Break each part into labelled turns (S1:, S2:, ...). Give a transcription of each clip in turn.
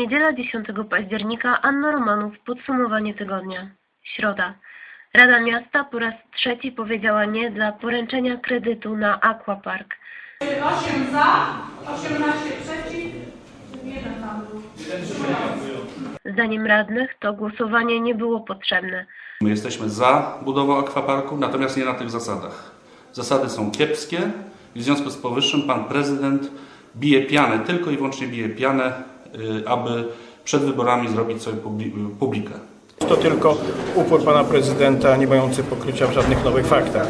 S1: Niedziela 10 października Anna Romanów Podsumowanie tygodnia. Środa. Rada Miasta po raz trzeci powiedziała nie dla poręczenia kredytu na Aquapark.
S2: 8 za, 18 przeciw, jeden tam był.
S1: Zdaniem radnych to głosowanie nie było potrzebne.
S3: My jesteśmy za budową akwaparku, natomiast nie na tych zasadach. Zasady są kiepskie i w związku z powyższym pan prezydent bije pianę, tylko i wyłącznie bije pianę, aby przed wyborami zrobić sobie publi- publikę.
S4: To tylko upór pana prezydenta, nie mający pokrycia w żadnych nowych faktach.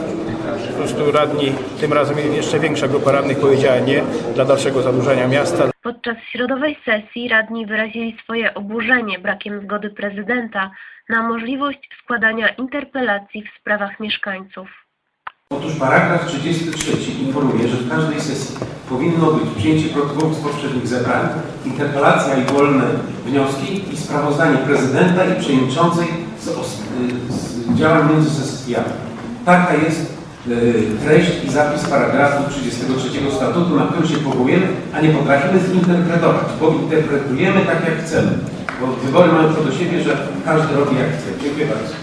S4: Po prostu radni, tym razem jeszcze większa grupa radnych powiedziała nie dla dalszego zadłużenia miasta,
S1: Podczas środowej sesji radni wyrazili swoje oburzenie brakiem zgody prezydenta na możliwość składania interpelacji w sprawach mieszkańców.
S5: Otóż paragraf 33 informuje, że w każdej sesji powinno być przyjęcie protokołów z poprzednich zebrań, interpelacja i wolne wnioski i sprawozdanie prezydenta i przewodniczącej z, y, z działań międzysesjami. Taka jest y, treść i zapis paragrafu 33 statutu, na który się powołujemy, a nie potrafimy zinterpretować, bo interpretujemy tak jak chcemy. Bo wybory mają to do siebie, że każdy robi jak chce. Dziękuję bardzo.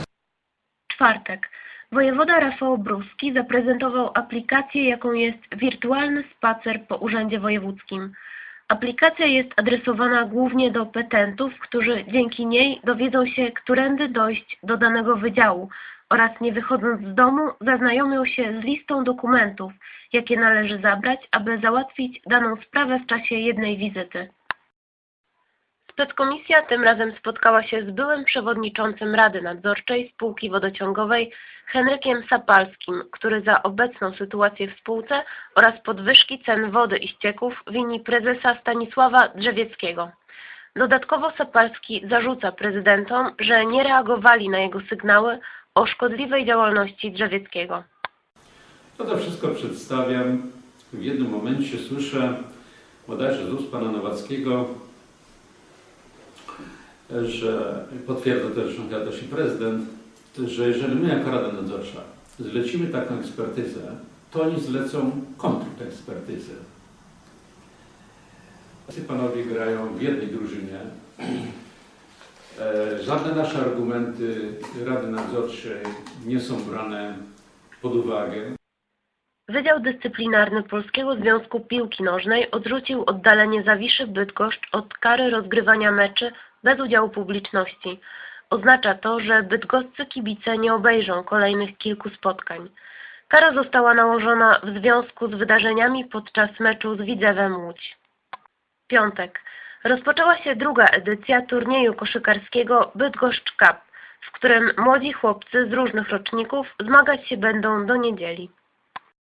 S1: Czwartek. Wojewoda Rafał Bruski zaprezentował aplikację, jaką jest wirtualny spacer po Urzędzie Wojewódzkim. Aplikacja jest adresowana głównie do petentów, którzy dzięki niej dowiedzą się, którędy dojść do danego wydziału oraz nie wychodząc z domu zaznajomią się z listą dokumentów, jakie należy zabrać, aby załatwić daną sprawę w czasie jednej wizyty. Speckomisja tym razem spotkała się z byłym przewodniczącym Rady Nadzorczej Spółki Wodociągowej Henrykiem Sapalskim, który za obecną sytuację w spółce oraz podwyżki cen wody i ścieków wini prezesa Stanisława Drzewieckiego. Dodatkowo Sapalski zarzuca prezydentom, że nie reagowali na jego sygnały o szkodliwej działalności Drzewieckiego.
S6: To to wszystko przedstawiam. W jednym momencie słyszę, bodajże z ust pana Nowackiego, że potwierdza to zresztą też i prezydent, że jeżeli my jako Rada Nadzorcza zlecimy taką ekspertyzę, to oni zlecą kontrtekspertyzę. Ci panowie grają w jednej drużynie. E, Żadne nasze argumenty Rady Nadzorczej nie są brane pod uwagę.
S1: Wydział Dyscyplinarny Polskiego Związku Piłki Nożnej odrzucił oddalenie Zawiszy Bydgoszcz od kary rozgrywania meczy bez udziału publiczności. Oznacza to, że bydgoscy kibice nie obejrzą kolejnych kilku spotkań. Kara została nałożona w związku z wydarzeniami podczas meczu z Widzewem Łódź. Piątek. Rozpoczęła się druga edycja turnieju koszykarskiego Bydgoszcz Cup, w którym młodzi chłopcy z różnych roczników zmagać się będą do niedzieli.